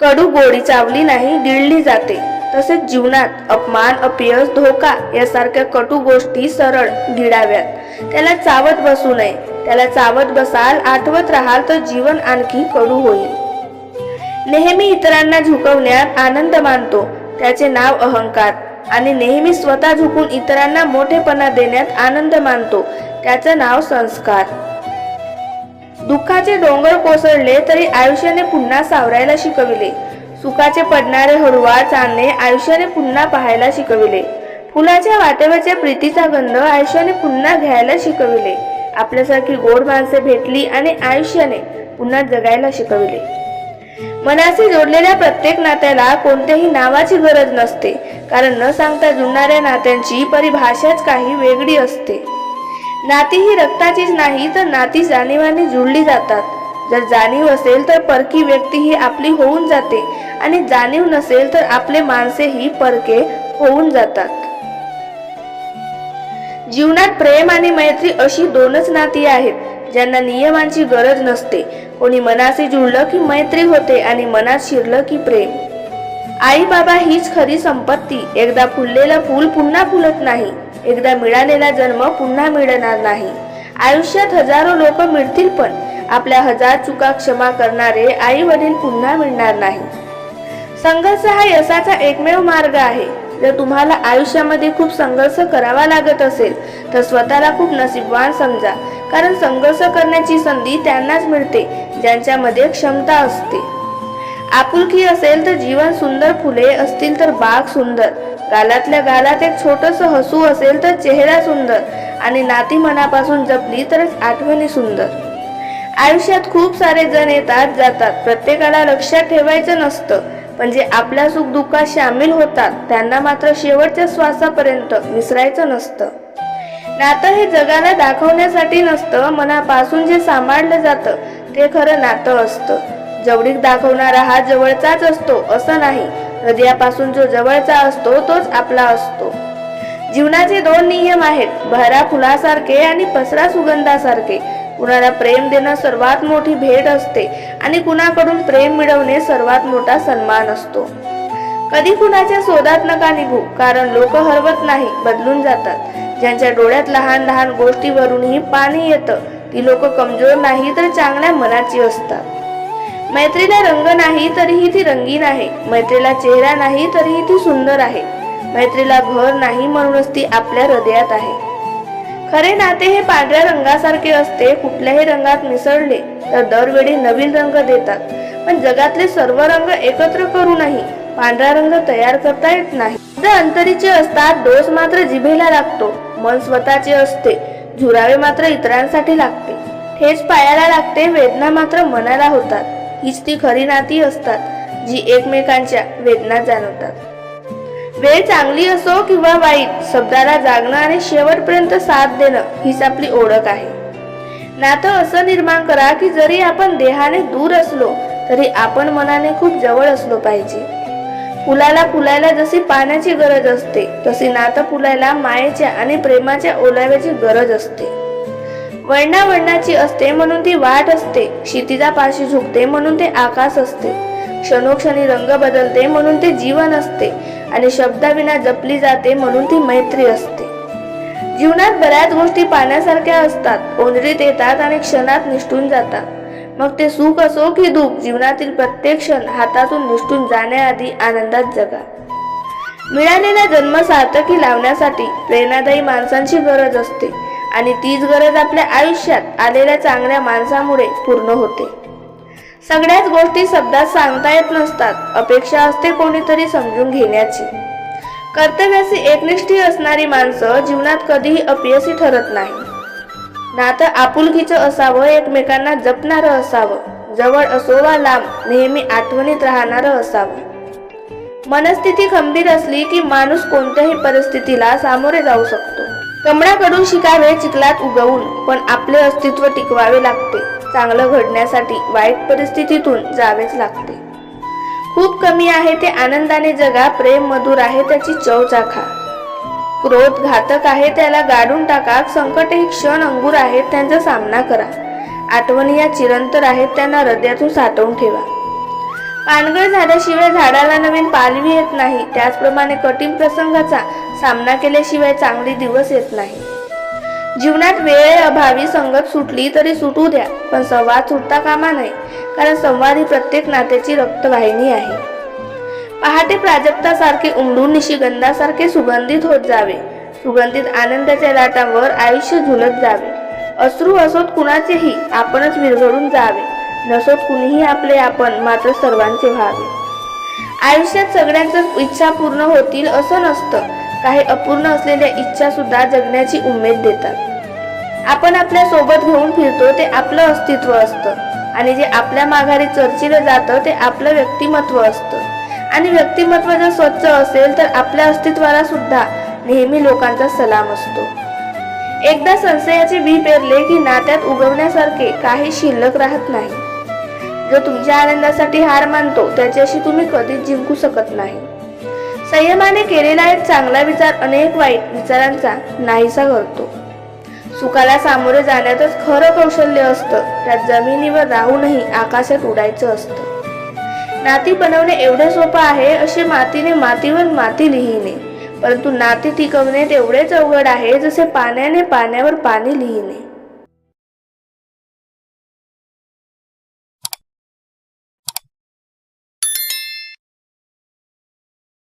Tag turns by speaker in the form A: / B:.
A: कडू गोडी चावली नाही गिळली जाते. तसेच जीवनात अपमान अपयश धोका यासारख्या कटू गोष्टी सरळ गिडाव्यात त्याला चावत बसू नये. त्याला चावत बसाल आठवत राहाल तर जीवन आणखी कडू होईल. नेहमी इतरांना झुकवण्यात आनंद मानतो. त्याचे नाव अहंकार. आणि नेहमी स्वतः झुकून इतरांना मोठेपणा देण्यात आनंद मानतो. त्याचं नाव संस्कार. दुःखाचे डोंगर कोसळले तरी आयुष्याने पुन्हा सावरायला शिकविले. सुखाचे पडणारे हळुवार चांदणे आयुष्याने पुन्हा पाहायला शिकविले. फुलाच्या वाटेवरच्या प्रीतीचा गंध आयुष्याने पुन्हा घ्यायला शिकविले. आपल्यासारखी गोड माणसे भेटली आणि आयुष्याने पुन्हा जगायला शिकविले. मनाशी जोडलेल्या प्रत्येक नात्याला कोणत्याही नावाची गरज नसते. कारण न सांगता जुळणाऱ्या नात्यांची परिभाषाच काही वेगळी असते. नाती ही रक्ताचीच नाही तर नाती जाणीवाने जुळली जातात. जर जाणीव असेल तर परकी व्यक्ती ही आपली होऊन जाते आणि जाणीव नसेल तर आपले माणसेही परके होऊन जातात. जीवनात प्रेम आणि मैत्री अशी दोनच नाती आहेत ज्यांना नियमांची गरज नसते. कोणी मनाशी जुळलं की मैत्री होते आणि मनात शिरलं की प्रेम. आई बाबा हीच खरी संपत्ती. एकदा फुललेलं फूल पुन्हा फुलत नाही. एकदा मिळालेला जन्म पुन्हा मिळणार नाही. आयुष्यात हजारो लोक मिळतील पण आपल्या हजार चुका क्षमा करणारे आई वडील पुन्हा मिळणार नाही. संघर्ष हा यशाचा एकमेव मार्ग आहे. जर तुम्हाला आयुष्यामध्ये खूप संघर्ष करावा लागत असेल तर स्वतःला खूप नसीबवान समजा. कारण संघर्ष करण्याची संधी त्यांनाच मिळते ज्यांच्यामध्ये क्षमता असते. आपुलकी असेल तर जीवन सुंदर फुले असतील तर बाग सुंदर. गालातल्या गालात एक छोटस हसू असेल तर चेहरा सुंदर आणि नाती मनापासून जपली तरच आठवणी सुंदर. आयुष्यात खूप सारे जण येतात जातात. प्रत्येकाला लक्षात ठेवायचं नसतं. पण जे आपल्या सुख दुःखात सामील होतात. त्यांना मात्र शेवटच्या श्वासापर्यंत विसरायचं नसतं. नातं हे जगाला दाखवण्यासाठी नसतं. मनापासून जे सांभाळलं जातं ते खरं नातं असतं. जवळीक दाखवणारा हा जवळचाच असतो असं नाही. हृदयापासून जो जवळचा असतो तोच आपला असतो. जीवनाचे दोन नियम आहेत बहरा फुलासारखे आणि पसरा सुगंधासारखे. कुणाला प्रेम देणं सर्वात मोठी भेट असते आणि कुणाकडून प्रेम मिळवणे सर्वात मोठा सन्मान असतो. कधी कुणाच्या शोधात नका निघू कारण लोक हरवत नाही बदलून जातात. ज्यांच्या डोळ्यात लहान लहान गोष्टीवरूनही पाणी येतं ती लोक कमजोर नाही तर चांगल्या मनाची असतात. मैत्रीला रंग नाही तरीही ती रंगीन आहे. मैत्रीला चेहरा नाही तरीही ती सुंदर आहे. मैत्रीला घर नाही म्हणूनच ती आपल्या हृदयात आहे. खरे नाते हे पांढऱ्या रंगासारखे असते कुठल्याही रंगात मिसळले तर दरवेळी नवीन रंग देतात. पण जगातले सर्व रंग एकत्र करू नाही पांढरा रंग तयार करता येत नाही. अंतरीचे असतात डोस मात्र जिभेला लागतो. मन स्वतःचे असते झुरावे मात्र इतरांसाठी लागते. ठेच पायाला लागते वेदना मात्र मनाला होतात. हीच ती खरी नाती असतात जी एकमेकांच्या वेदना जाणवतात. वेळ चांगली असो किंवा वाईट शब्दाला जागणं आणि शेवटपर्यंत साथ देणं हीच आपली ओळख आहे. नातं असं निर्माण करा की जरी आपण देहाने दूर असलो तरी आपण मनाने खूप जवळ असलो पाहिजे. फुलाला फुलायला जशी पाण्याची गरज असते तशी नातं फुलायला मायेच्या आणि प्रेमाच्या ओलाव्याची गरज असते. वळणा वळणाची असते म्हणून ती वाट असते. क्षितिजा पाशी झुकते म्हणून ते आकाश असते. क्षणोक्षणी रंग बदलते म्हणून ते जीवन असते आणि शब्दाविना जपली जाते म्हणून ती मैत्री असते. जीवनात बऱ्याच गोष्टी पाण्यासारख्या असतात. ओंजळीत येतात आणि क्षणात निष्ठून जातात. मग ते सुख असो की दुःख जीवनातील प्रत्येक क्षण हातातून निष्ठून जाण्याआधी आनंदात जगा. मिळालेला जन्म सार्थकी लावण्यासाठी प्रेरणादायी माणसांची गरज असते. आणि तीच गरज आपल्या आयुष्यात आलेल्या चांगल्या माणसामुळे पूर्ण होते. सगळ्याच गोष्टी शब्दात सांगता येत नसतात अपेक्षा असते कोणीतरी समजून घेण्याची. कर्तव्याची एकनिष्ठी असणारी माणसं जीवनात कधीही अपयशी ठरत नाही. नातं आपुलकीचं असावं एकमेकांना जपणारं असावं जवळ असो वा लांब नेहमी आठवणीत राहणारं असावं. मनस्थिती खंबीर असली की माणूस कोणत्याही परिस्थितीला सामोरे जाऊ शकतो. कमळाकडून शिकावे चिखलात उगवून पण आपले अस्तित्व टिकवावे लागते. चांगलं घडण्यासाठी वाईट परिस्थितीतून जावेच लागते. खूप कमी आहे ते आनंदाने जगा प्रेम मधुर आहे त्याची चव चाखा. क्रोध घातक आहे त्याला गाडून टाका संकट हे क्षण अंगूर आहेत त्यांचा सामना करा. आठवणी या चिरंतर आहेत त्यांना हृदयातून साठवून ठेवा. पानगळ झाल्याशिवाय झाडाला नवीन पालवी येत नाही. त्याचप्रमाणे कठीण प्रसंगाचा सामना केल्याशिवाय चांगले दिवस येत नाही. जीवनात वेळे अभावी संगत सुटली तरी सुटू द्या पण संवाद सुटता कामा नये कारण संवाद ही प्रत्येक नात्याची रक्तवाहिनी आहे. पहाटे प्राजक्तासारखे उमडून निशिगंधासारखे सुगंधित होत जावे. सुगंधित आनंदाच्या लाटांवर आयुष्य झुलत जावे. अश्रू असोत कुणाचेही आपणच विरघळून जावे. नसो कुणीही आपले आपण मात्र सर्वांचे व्हावे आयुष्यात सगळ्यांच्याच इच्छा पूर्ण होतील असं नसतं. काही अपूर्ण असलेल्या इच्छा सुद्धा जगण्याची उमेद देतात. आपण आपल्यासोबत घेऊन फिरतो ते आपलं अस्तित्व असतं. आणि जे आपल्या माघारी चर्चिलं जातं ते आपलं व्यक्तिमत्व असतं. आणि व्यक्तिमत्व जर स्वच्छ असेल तर आपल्या अस्तित्वाला सुद्धा नेहमी लोकांचा सलाम असतो. एकदा संशयाचे बी पेरले की नात्यात उगवण्यासारखे काही शिल्लक राहत नाही. जो तुमच्या आनंदासाठी हार मानतो त्याच्याशी तुम्ही कधीच जिंकू शकत नाही. संयमाने केलेला एक चांगला विचार अनेक वाईट विचारांचा नाहीसा करतो सुखाला सामोरे जाण्यातच खरं कौशल्य असतं. त्यात जमिनीवर राहूनही आकाशात उडायचं असतं. नाती बनवणे एवढे सोपं आहे असे मातीने मातीवर माती लिहिणे. परंतु नाते टिकवणे तेवढेच अवघड आहे जसे पाण्याने पाण्यावर पाणी लिहिणे.